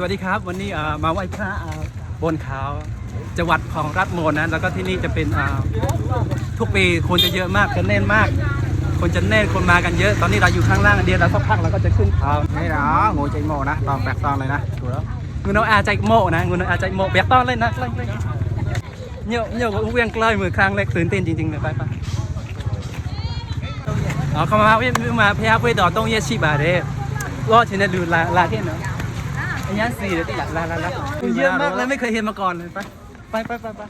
สวัสดีครับ วันนี้มาไหว้พระบนเขาจังหวัดของรัฐโมนนะแล้วก็ที่นี่จะเป็นทุกปีคนจะเยอะมากจะแน่นมาก คนจะแน่นคนมากันเยอะ ตอนนี้เราอยู่ข้างล่างเดียวเราสักพักเราก็จะขึ้นเขานี่ đó ngồi chạy mồ nè toàn bạc toàn này nè Tụi đó งูนอาใจโมนะงูนอาใจโมเบียกตอนเลยนะเลยเลยเยี่ยเยี่ยเวียงใกล้มือครั้งแรกตื่นเต้นจริงๆเลยไปไปอ๋อเขามาเวียมาพยาเวดอตรงเยชิบาเดรอดชนะดูลาลาเที่ยนเนาะ อันนี้สี่เลยที่ลาลาลาลาเยอะมากเลยไม่เคยเห็นมาก่อนเลยไปไปไปไปไป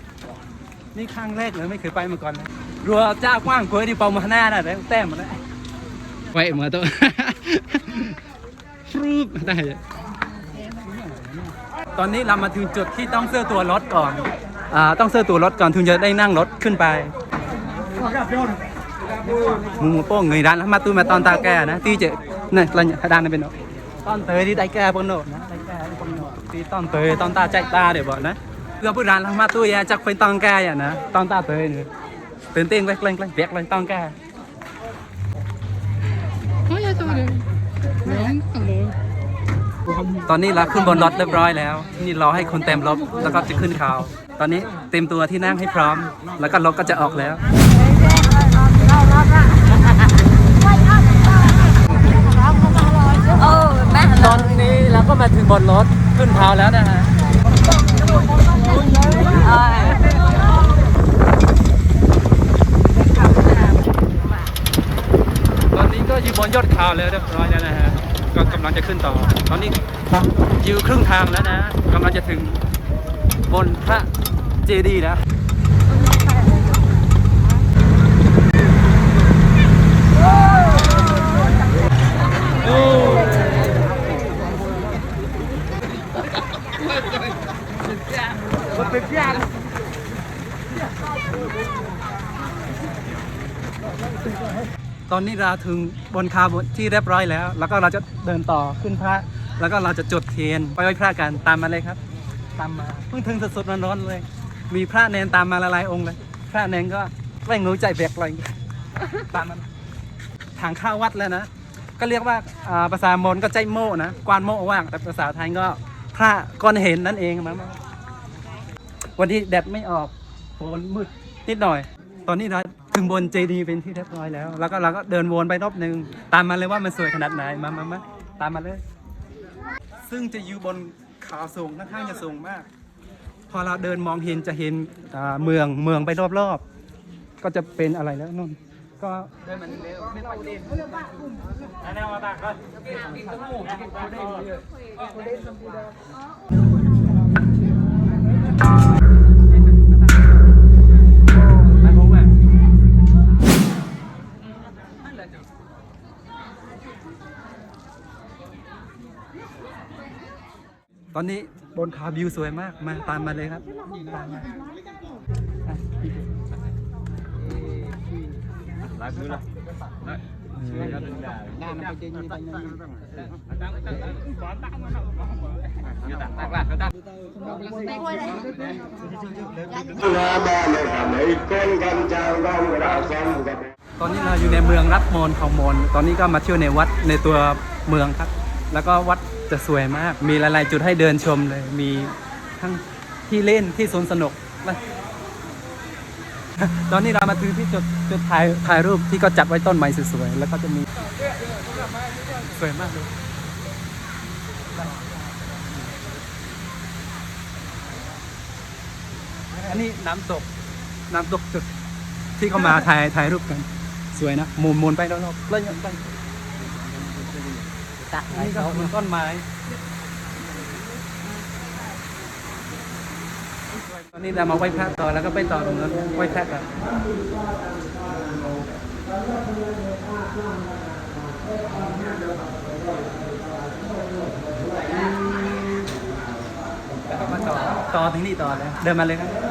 นี่ครั้งแรกเลยไม่เคยไปมาก่อนเลยรัวจ้ากว้างกว่าที่เปามาหน้าน่ะแล้วแต้มมาแล้วไว้มาตัวฟรูปได้ตอนนี้เรามาถึงจุดที่ต้องเสื้อตัวรถก่อนอ่าต้องเสื้อตัวรถก่อนถึงจะได้นั่งรถขึ้นไปหมูหมูโป้งเงยร้านแล้วมาตู้มาตอนตาแก่นะที่เจนี่เราด้านนั้นเป็นเนาะตอนเตยที่ได้แก่ปนโนนะ ได้แก่ปนโนที่ตอนเตยตอนตาใจตาเดี๋ยวบอกนะเพื่อพูดร้านแล้วมาตู้ยาจักเป็นตอนแก่อย่างนะตอนตาเตยเนี่ยตื่นเต้นไปเกรงเกรงเปียกเลยตอนแก่ตอนนี้เราขึ้นบนรถเรียบร้อยแล้ว นี่รอให้คนเต็มรถแล้วก็จะขึ้นเขาตอนนี้เต็มตัวที่นั่งให้พร้อม แล้วก็รถก็จะออกแล้วเออแม่ตอนนี้เราก็มาถึงบนรถ ขึ้นเขาแล้วนะฮะตอนนี้ก็อยู่บนยอดเขาแล้วเรียบร้อยแล้วนะฮะก็กำลังจะขึ้นต่อ ตอนนี้อยู่ครึ่งทางแล้วนะกำลังจะถึงบนพระเจดีย์แล้ว ตอนนี้เราถึงบนคาบนที่เรียบร้อยแล้ว แล้วก็เราจะเดินต่อขึ้นพระ แล้วก็เราจะจุดเทียนไปไหว้พระกันตามมาเลยครับ ตามมาเพิ่งถึงสดๆร้อนๆเลย มีพระเนนตามมาละลายองค์เลย พระเนนก็แกล้งรู้ใจแบกอะไรอย่างเงี้ยตามมันทางเข้าวัดแล้วนะ ก็เรียกว่าภาษามนก็ใจโม่นะ กวานโม่ว่าง แต่ภาษาไทยก็พระก้อนเห็นนั่นเองมั้งวันนี้แดดไม่ออก ฝนมืดนิดหน่อย ตอนนี้เราถึงบนเจดีย์เป็นที่เรียบร้อยแล้ว แล้วก็เราก็เดินวนไปรอบหนึ่งตามมาเลยว่ามันสวยขนาดไหนมามามาตามมาเลย ซึ่งจะอยู่บนเขาสูงค่อนข้างจะสูงมาก พอเราเดินมองเห็นจะเห็นอ่าเมืองเมืองไปรอบๆก็จะเป็นอะไรแล้วนุ่นก็เดินมันเร็วไม่ต้องเล่นอันนี้มาตากก็ อนนี้บนเขาวิวสวยมาก มาตามมาเลยครับตามมาอะ Nè nó phải đi như vậy như vậy ตอนนี้เราอยู่ในเมืองรับมนของมนตอนนี้ก็มาเที่ยวในวัดในตัวเมืองครับ แล้วก็วัด จะสวยมาก มีหลายๆจุดให้เดินชมเลย มีทั้งที่เล่นที่สวนสนุก ตอนนี้เรามาถึงที่จุดจุดถ่ายถ่ายรูปที่ก็จัดไว้ต้นไม้สวยๆ แล้วก็จะมีสวยมากเลยอันนี้น้ำตก น้ำตกจุดที่เขามาถ่ายถ่ายรูปกัน สวยนะหมุนหมุนไปรอบๆแล้วยังไป อันนี้ก็เหมือนต้นไม้ตอนนี้เรามาไหว้พระต่อแล้วก็ไปต่อตรงนั้นไหว้พระกันแล้วก็มาต่อต่อถึงนี่ต่อเลยเดินมาเลยครับ